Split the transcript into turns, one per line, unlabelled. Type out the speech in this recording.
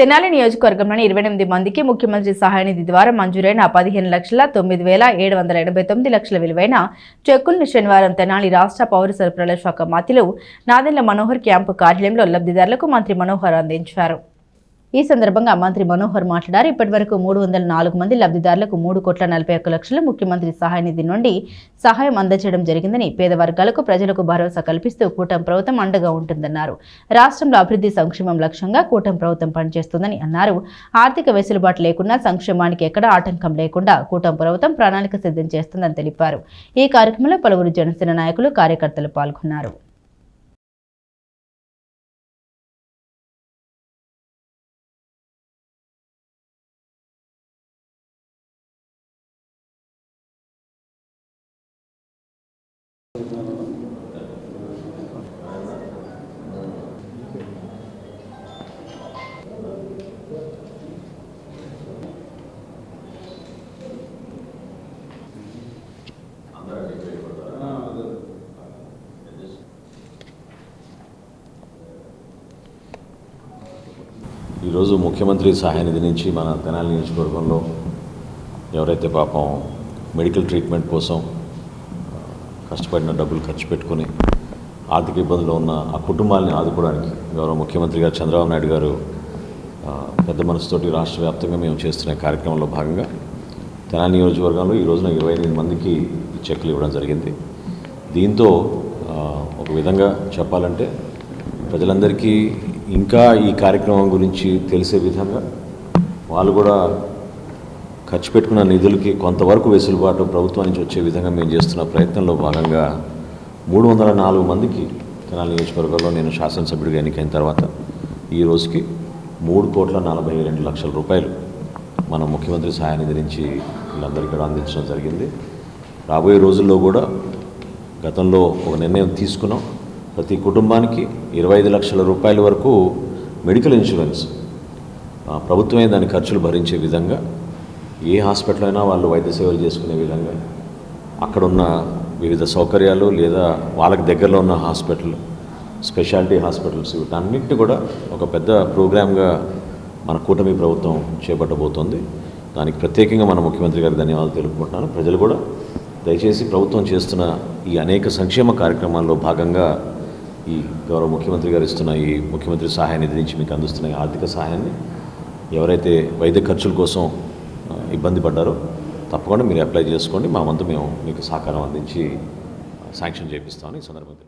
తెనాలి నియోజకవర్గంలోని ఇరవై ఎనిమిది మందికి ముఖ్యమంత్రి సహాయ నిధి ద్వారా మంజూరైన పదిహేను లక్షల తొమ్మిది వేల ఏడు వందల ఎనభై తొమ్మిది లక్షల విలువైన చెక్కులను శనివారం తెనాలి రాష్ట్ర పౌర సరఫరాల శాఖ మంత్రులు నాదెండ్ల మనోహర్ క్యాంపు కార్యాలయంలో లబ్ధిదారులకు మంత్రి మనోహర్ అందించారు. ఈ సందర్భంగా మంత్రి మనోహర్ మాట్లాడారు. ఇప్పటివరకు మూడు వందల నాలుగు మంది లబ్ధిదారులకు మూడు కోట్ల నలభై ఒక్క లక్షలు ముఖ్యమంత్రి సహాయ నిధి నుండి సహాయం అందజేయడం జరిగిందని పేద వర్గాలకు ప్రజలకు భరోసా కల్పిస్తూ కూటమి ప్రభుత్వం అండగా ఉంటుందన్నారు. రాష్ట్రంలో అభివృద్ధి సంక్షేమం లక్ష్యంగా కూటమి ప్రభుత్వం పనిచేస్తుందని అన్నారు. ఆర్థిక వెసులుబాటు లేకుండా సంక్షేమానికి ఎక్కడ ఆటంకం లేకుండా కూటమి ప్రభుత్వం ప్రణాళిక సిద్ధం చేస్తుందని తెలిపారు. ఈ కార్యక్రమంలో పలువురు జనసేన నాయకులు కార్యకర్తలు పాల్గొన్నారు.
ఈరోజు ముఖ్యమంత్రి సహాయ నిధి నుంచి మన తెనాలి నియోజకవర్గంలో ఎవరైతే పాపం మెడికల్ ట్రీట్మెంట్ కోసం కష్టపడిన డబ్బులు ఖర్చు పెట్టుకొని ఆర్థిక ఇబ్బందులు ఉన్న ఆ కుటుంబాలని ఆదుకోవడానికి గౌరవ ముఖ్యమంత్రి గారు చంద్రబాబు నాయుడు గారు పెద్ద మనసుతోటి రాష్ట్ర వ్యాప్తంగా మేము చేస్తున్న కార్యక్రమంలో భాగంగా తెనాలి నియోజకవర్గంలో ఈ రోజున ఇరవై ఎనిమిది మందికి ఈ చెక్కులు ఇవ్వడం జరిగింది. దీంతో ఒక విధంగా చెప్పాలంటే ప్రజలందరికీ ఇంకా ఈ కార్యక్రమం గురించి తెలిసే విధంగా వాళ్ళు కూడా ఖర్చు పెట్టుకున్న నిధులకి కొంతవరకు వెసులుబాటు ప్రభుత్వం నుంచి వచ్చే విధంగా మేము చేస్తున్న ప్రయత్నంలో భాగంగా మూడు వందల నాలుగు మందికి తెనాలి నియోజకవర్గంలో నేను శాసనసభ్యుడిగా ఎన్నికైన తర్వాత ఈ రోజుకి మూడు కోట్ల నలభై రెండు లక్షల రూపాయలు మన ముఖ్యమంత్రి సహాయాన్ని నిధి నుంచి వీళ్ళందరికీ కూడా అందించడం జరిగింది. రాబోయే రోజుల్లో కూడా గతంలో ఒక నిర్ణయం తీసుకున్నాం. ప్రతి కుటుంబానికి ఇరవై ఐదు లక్షల రూపాయల వరకు మెడికల్ ఇన్సూరెన్స్. ప్రభుత్వమే దాని ఖర్చులు భరించే విధంగా ఏ హాస్పిటల్ అయినా వాళ్ళు వైద్య సేవలు చేసుకునే విధంగా అక్కడున్న వివిధ సౌకర్యాలు లేదా వాళ్ళకి దగ్గరలో ఉన్న హాస్పిటల్ స్పెషాలిటీ హాస్పిటల్స్ వీటన్నిటిని కూడా ఒక పెద్ద ప్రోగ్రామ్గా మన కూటమి ప్రభుత్వం చేపట్టబోతోంది. దానికి ప్రత్యేకంగా మన ముఖ్యమంత్రి గారికి ధన్యవాదాలు తెలుపుకుంటున్నాను. ప్రజలు కూడా దయచేసి ప్రభుత్వం చేస్తున్న ఈ అనేక సంక్షేమ కార్యక్రమాల్లో భాగంగా ఈ గౌరవ ముఖ్యమంత్రి గారు ఇస్తున్న ఈ ముఖ్యమంత్రి సహాయ నిధి నుంచి మీకు అందిస్తున్న ఆర్థిక సహాయాన్ని ఎవరైతే వైద్య ఖర్చుల కోసం ఇబ్బంది పడ్డారో తప్పకుండా మీరు అప్లై చేసుకోండి. మా వంతు మేము మీకు సహకారం అందించి శాంక్షన్ చేపిస్తామని ఈ సందర్భంగా